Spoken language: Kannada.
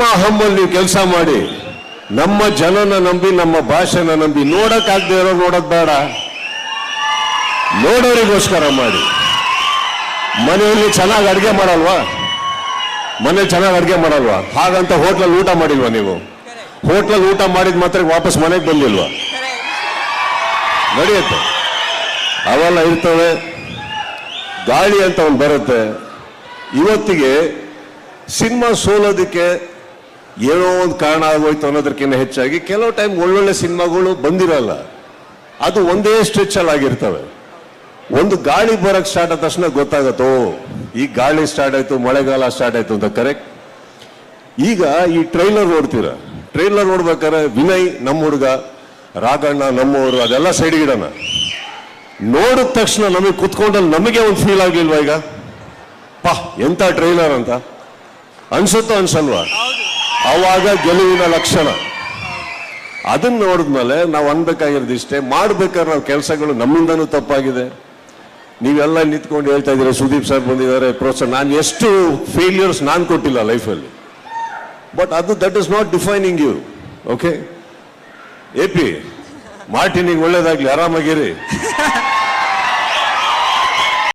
ನಮ್ಮ ಹಮ್ಮಲ್ಲಿ ನೀವು ಕೆಲಸ ಮಾಡಿ, ನಮ್ಮ ಜನನ ನಂಬಿ, ನಮ್ಮ ಭಾಷೆನ ನಂಬಿ ನೋಡಕ್ಕಾಗದೆ ಇರೋ ನೋಡೋದ್ ಬೇಡ. ನೋಡೋರಿಗೋಸ್ಕರ ಮಾಡಿ. ಮನೆಯಲ್ಲಿ ಚೆನ್ನಾಗಿ ಅಡುಗೆ ಮಾಡಲ್ವಾ? ಮನೆ ಚೆನ್ನಾಗಿ ಅಡುಗೆ ಮಾಡಲ್ವಾ? ಹಾಗಂತ ಹೋಟ್ಲಲ್ಲಿ ಊಟ ಮಾಡಿಲ್ವಾ ನೀವು? ಹೋಟ್ಲಲ್ಲಿ ಊಟ ಮಾಡಿದ ಮಾತ್ರ ವಾಪಸ್ ಮನೆಗೆ ಬಂದಿಲ್ವಾ? ನಡೆಯುತ್ತೆ. ಅವೆಲ್ಲ ಇರ್ತವೆ. ಗಾಳಿ ಅಂತ ಒಂದು ಬರುತ್ತೆ. ಇವತ್ತಿಗೆ ಸಿನಿಮಾ ಸೋಲೋದಕ್ಕೆ ಏನೋ ಒಂದು ಕಾರಣ ಆಗೋಯ್ತು ಅನ್ನೋದಕ್ಕಿಂತ ಹೆಚ್ಚಾಗಿ ಕೆಲವು ಟೈಮ್ ಒಳ್ಳೊಳ್ಳೆ ಸಿನಿಮಾಗಳು ಬಂದಿರಲ್ಲ. ಅದು ಒಂದೇ ಸ್ಟ್ರೆಚಲ್ಲಿ ಆಗಿರ್ತವೆ. ಒಂದು ಗಾಳಿ ಬರಕ್ ಸ್ಟಾರ್ಟ್ ಆದ ತಕ್ಷಣ ಗೊತ್ತಾಗತ್ತೋ, ಈ ಗಾಳಿ ಸ್ಟಾರ್ಟ್ ಆಯ್ತು, ಮಳೆಗಾಲ ಸ್ಟಾರ್ಟ್ ಆಯ್ತು ಅಂತ ಕರೆಕ್ಟ್ ಈಗ ಈ ಟ್ರೈಲರ್ ನೋಡ್ತೀರ? ಟ್ರೈಲರ್ ನೋಡ್ಬೇಕಾದ್ರೆ ವಿನಯ್ ನಮ್ಮ ಹುಡುಗ, ರಾಘಣ್ಣ ನಮ್ಮವರು ಅದೆಲ್ಲ ಸೈಡ್ಗಿಡೋಣ ನೋಡಿದ ತಕ್ಷಣ ನಮಗೆ ಕುತ್ಕೊಂಡಲ್ಲಿ ನಮಗೆ ಒಂದು ಫೀಲ್ ಆಗಿಲ್ವಾ ಈಗ? ಪಾ, ಎಂತ ಟ್ರೈಲರ್ ಅಂತ? ಅನ್ಸುತ್ತೋ ಅನ್ಸಲ್ವಾ? ಅವಾಗ ಗೆಲುವಿನ ಲಕ್ಷಣ. ಅದನ್ನ ನೋಡಿದ್ಮೇಲೆ ನಾವು ಅನ್ಬೇಕಾಗಿರೋದು ಇಷ್ಟೇ, ಮಾಡ್ಬೇಕಾದ್ರೆ ನಾವು ಕೆಲಸಗಳು ನಮ್ಮಿಂದನೂ ತಪ್ಪಾಗಿದೆ. ನೀವೆಲ್ಲ ನಿಂತ್ಕೊಂಡು ಹೇಳ್ತಾ ಇದ್ದೀರಾ, ಸುದೀಪ್ ಸರ್ ಬಂದಿದ್ದಾರೆ ಪ್ರೋತ್ಸಾಹ ನಾನು ಎಷ್ಟು ಫೇಲಿಯರ್ಸ್ ನಾನು ಕೊಟ್ಟಿಲ್ಲ ಲೈಫಲ್ಲಿ ಬಟ್ ಅದು that is not defining you okay A P ಮಾರ್ಟಿನಿಗೆ ಒಳ್ಳೇದಾಗ್ಲಿ, ಆರಾಮಾಗಿರಿ.